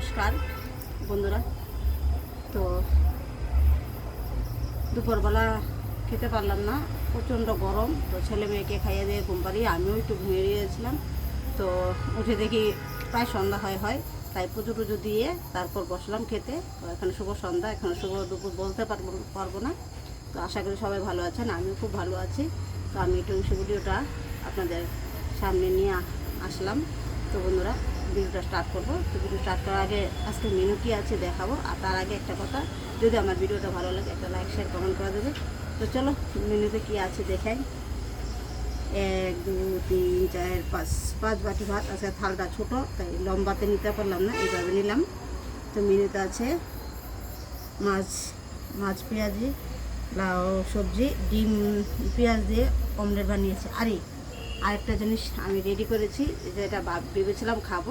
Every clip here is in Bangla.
নমস্কার, বন্ধুরা। তো, দুপুরবেলা খেতে পারলাম না, প্রচণ্ড গরম, তো ছেলে মেয়েকে খাইয়ে দিয়ে ঘুম পাড়িয়ে আমিও একটু ঘুমিয়ে দিয়েছিলাম তো উঠে দেখি প্রায় সন্ধ্যা হয় হয়, তাই পুজো টুজো দিয়ে তারপর বসলাম খেতে। তো এখানে শুভ সন্ধ্যা, এখানে শুভ দুপুর বলতে পারব পারব না। তো আশা করি সবাই ভালো আছেন, আমিও খুব ভালো আছি। তো আমি একটু ভিডিওটা আপনাদের সামনে নিয়ে আসলাম। তো বন্ধুরা ভিডিওটা স্টার্ট করব। তো ভিডিও স্টার্ট করার আগে আজকে মেনু কী আছে দেখাবো। আর তার আগে একটা কথা, যদি আমার ভিডিওটা ভালো লাগে, একটা লাইক শেয়ার কমেন্ট করে দেবে। তো চলো মেনুতে কী আছে দেখাই। এক দু তিন, চার, পাঁচ পাঁচ বাটি ভাত। আজকে থালটা ছোটো, তাই লম্বাতে নিতে পারলাম না, এইভাবে নিলাম। তো মেনুতে আছে মাছ মাছ পেঁয়াজি, লাউ সবজি, ডিম পেঁয়াজ দিয়ে অমলেট বানিয়েছে। আরে আরেকটা জিনিস আমি রেডি করেছি, যেটা ভাব ভেবেছিলাম খাব,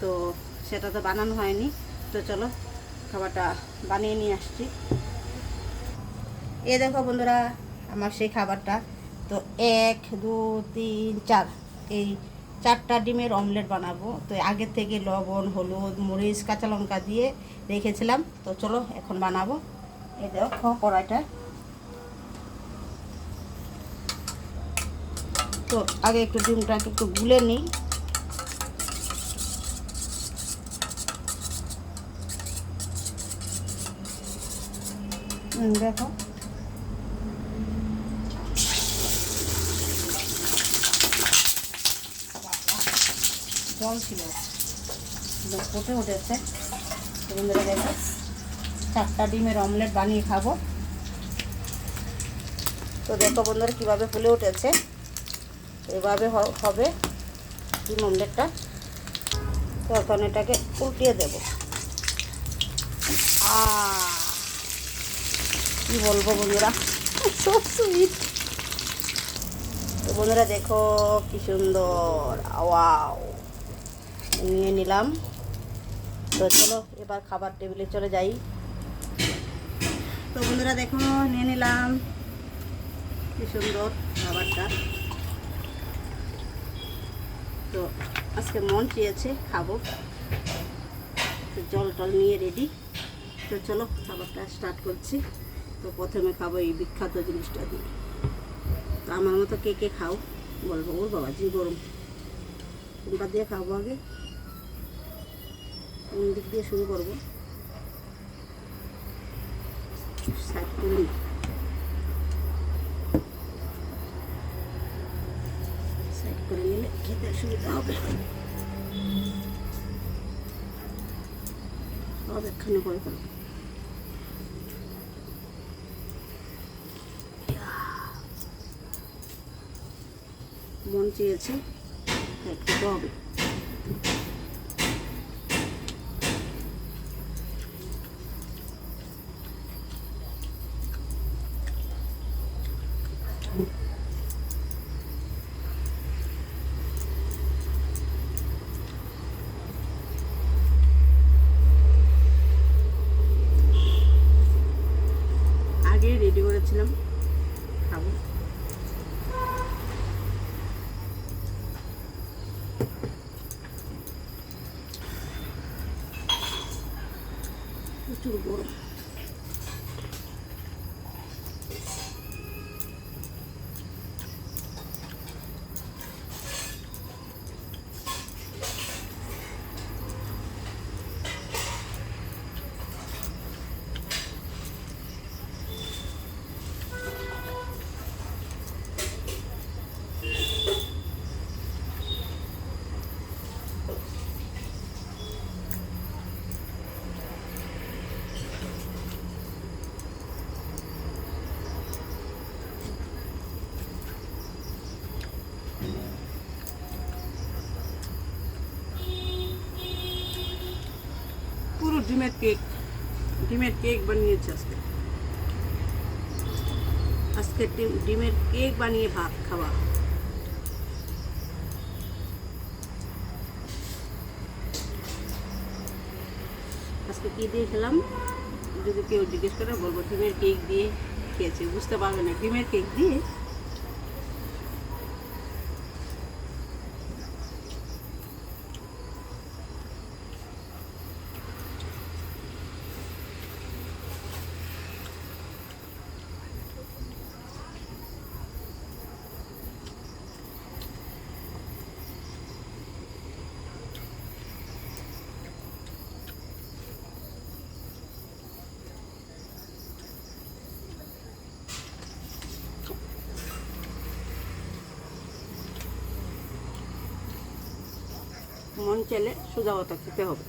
তো সেটা তো বানানো হয়নি। তো চলো, খাবারটা বানিয়ে নিয়ে আসছি। এ দেখো বন্ধুরা, আমার সেই খাবারটা। তো এক, দু, তিন, চার। এই চারটা ডিমের অমলেট বানাবো। তো আগের থেকে লবণ, হলুদ, মরিচ, কাঁচা লঙ্কা দিয়ে রেখেছিলাম। তো চলো, এখন বানাবো। এই দেখো কড়াইটা। তো আগে একটু ডিমটাকে একটু গুলে নিই। দেখো। জল ছিল। ফুটে উঠেছে। দেখো, চারটা ডিমের অমলেট বানিয়ে খাব। তো দেখো বন্ধুরা কীভাবে ফুলে উঠেছে। এভাবে হবে। ডিম অমলেটটা তখন এটাকে উল্টিয়ে দেবো। কি বলব বন্ধুরা? সো সুইট তো বন্ধুরা দেখো, কি সুন্দর। নিয়ে নিলাম। তো চলো, এবার খাবার টেবিলে চলে যাই। তো বন্ধুরা দেখো, নিয়ে নিলাম। কি সুন্দর খাবারটা। তো আজকে মন চেয়েছে, খাব। তো জল টল নিয়ে রেডি তো চলো, খাবারটা স্টার্ট করছি। তো প্রথমে খাব এই বিখ্যাত জিনিসটা দিয়ে। তো আমার মতো কে কে খাও, বলব, ওর বাবা জি গরম। কোনটা দিয়ে খাব আগে? কোন দিক দিয়ে শুরু করব? সাইড করে নিই। সাইড করে নিলে খেতে সুবিধা হবে একখানে করে ফেলব মন চেয়েছে তাই হবে আগে রেডি করেছিলাম খাব। ডিমের কেক বানিয়েছি আজকে। আজকে ডিমের কেক বানিয়ে ভাত খাওয়া। আজকে কী দিয়ে খেলাম? যদি কেউ জিজ্ঞেস করে, বলব ডিমের কেক দিয়ে খেয়েছে। বুঝতে পারবে না, ডিমের কেক দিয়ে? মন চাইলে সোজা কথা খেতে হবে।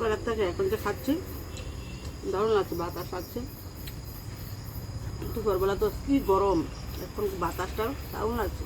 বেলার থাকে এখন যে খাচ্ছি, দারুণ লাগছে বাতাস আছে দুপুরবেলা তো কি গরম, এখন বাতাসটা দারুণ লাগছে।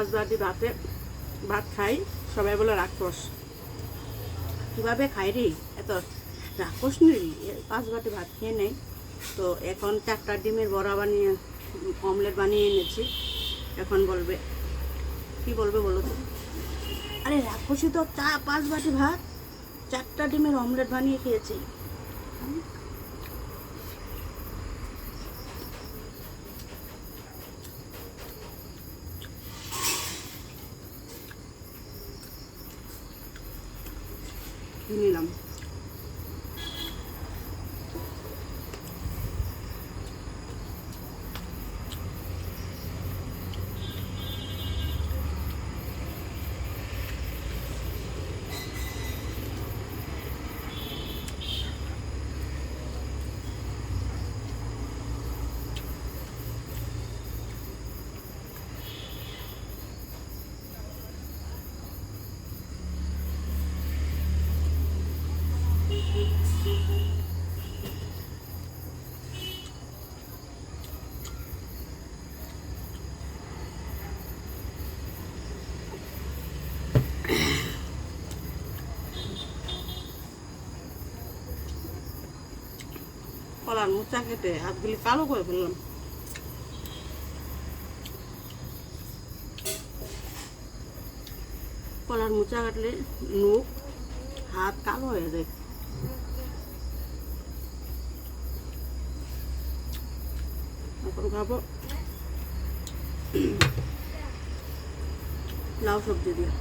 পাঁচ বাটি ভাতে, ভাত খাই, সবাই বলে রাক্ষস। কীভাবে খাই রে? এত রাক্ষস নেই পাঁচ বাটি ভাত খেয়ে নেই। তো এখন চারটা ডিমের বড়া বানিয়ে, অমলেট বানিয়ে এনেছি। এখন বলবে, কি বলবে বলো তো? আরে রাক্ষসী তো চা পাঁচ বাটি ভাত, চারটা ডিমের অমলেট বানিয়ে খেয়েছি। নিলাম কলার মোচা কেটে হাতগুলি কালো করে ফেললাম। কলার মোচা কাটলে মুখ হাত কালো হয়ে যায়। এখন খাব লাউ সবজি দিয়ে।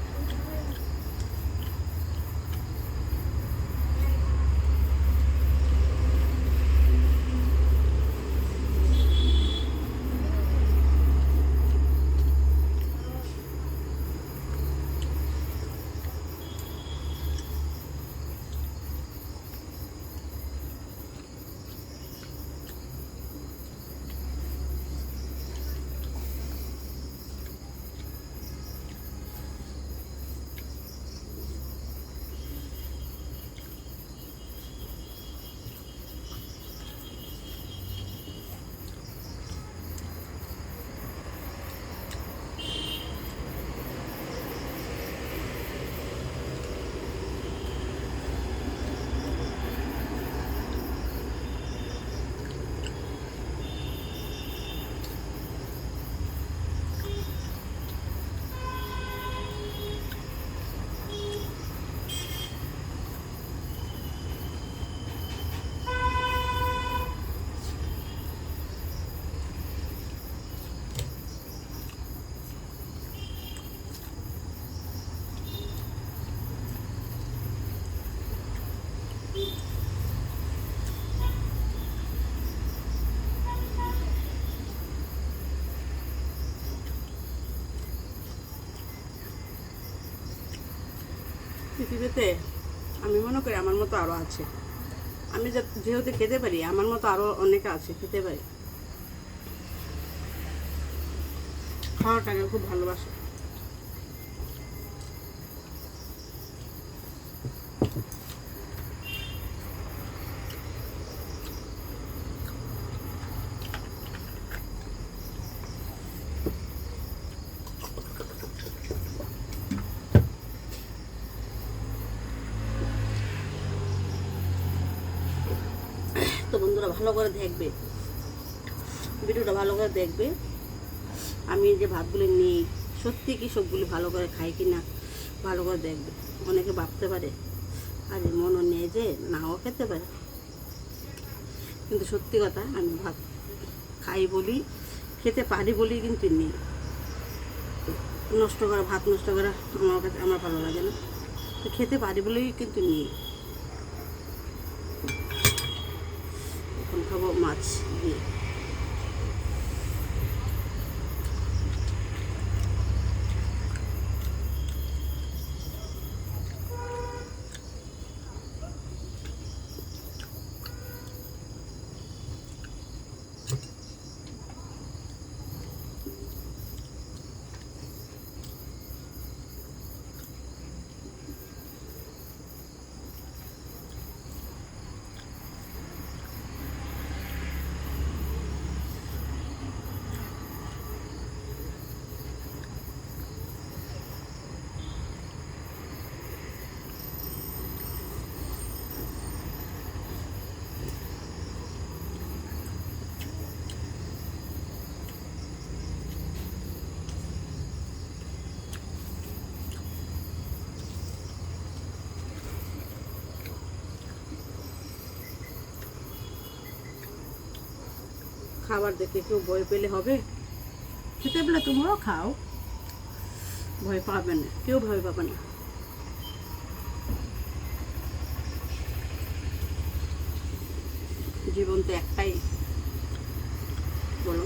পৃথিবীতে আমি মনে করি আমার মতো আরও আছে। আমি যেহেতু খেতে পারি, আমার মতো আরও অনেকে আছে, খেতে পারি। খাওয়াটাকে খুব ভালোবাসে তো বন্ধুরা ভালো করে দেখবে। ভিডিওটা ভালো করে দেখবে। আমি যে ভাতগুলো নিই, সত্যি কি সবগুলি ভালো করে খাই কি না ভালো করে দেখবে। অনেকে ভাবতে পারে, আর মনও নেই যে নাও খেতে পারে। কিন্তু সত্যি কথা, আমি ভাত খাই বলি, খেতে পারি বলি কিন্তু নেই। নষ্ট করা, ভাত নষ্ট করা আমার কাছে, আমার ভালো লাগে না। খেতে পারি বলেই কিন্তু নেই এখন খাব মাছ দিয়ে খাবার দেখে কেউ ভয় পেলে হবে? খেতে পেলে তোমরাও খাও। ভয় পাবে না, কেউ ভয় পাবে না। জীবন তো একটাই। বলো।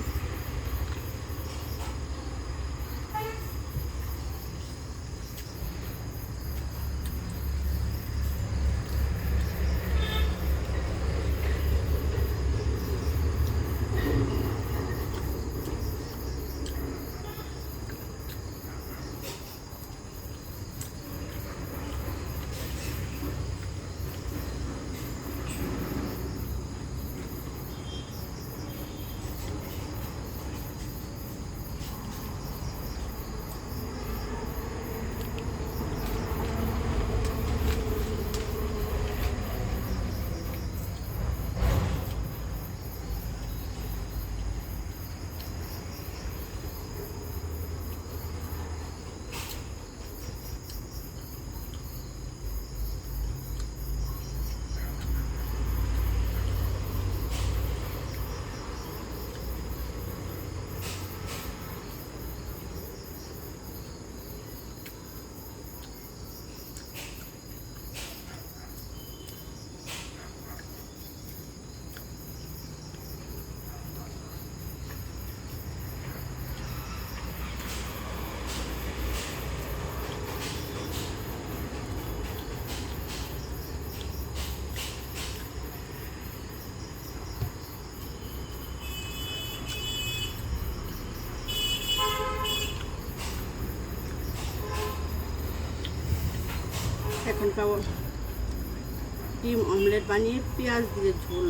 ডিম অমলেট বানিয়ে পেঁয়াজ দিয়ে ঝোল।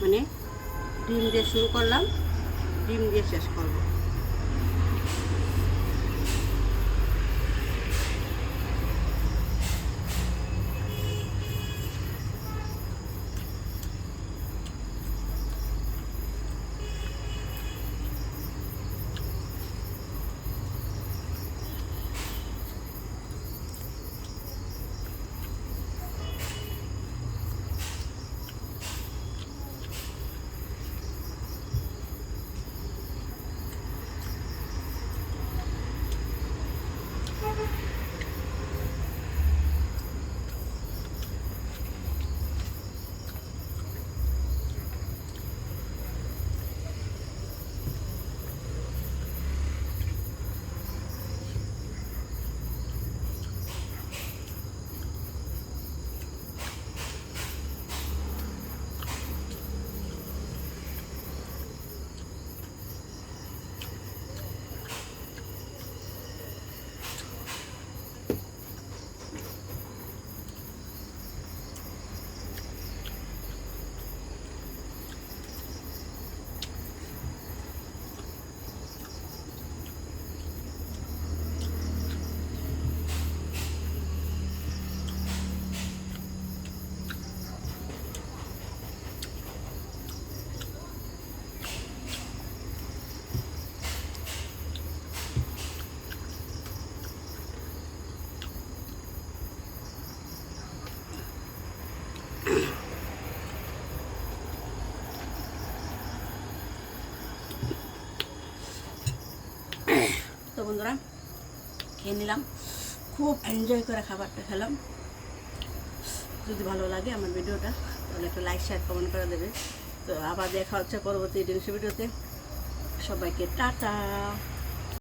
মানে ডিম দিয়ে শুরু করলাম, ডিম দিয়ে শেষ করব। খেয়ে নিলাম। খুব এনজয় করে খাবারটা খেলাম। যদি ভালো লাগে আমার ভিডিওটা, তাহলে একটা লাইক শেয়ার কমেন্ট করে দেবে। তো আবার দেখা হচ্ছে পরবর্তী ডিংস ভিডিওতে। সবাইকে টাটা!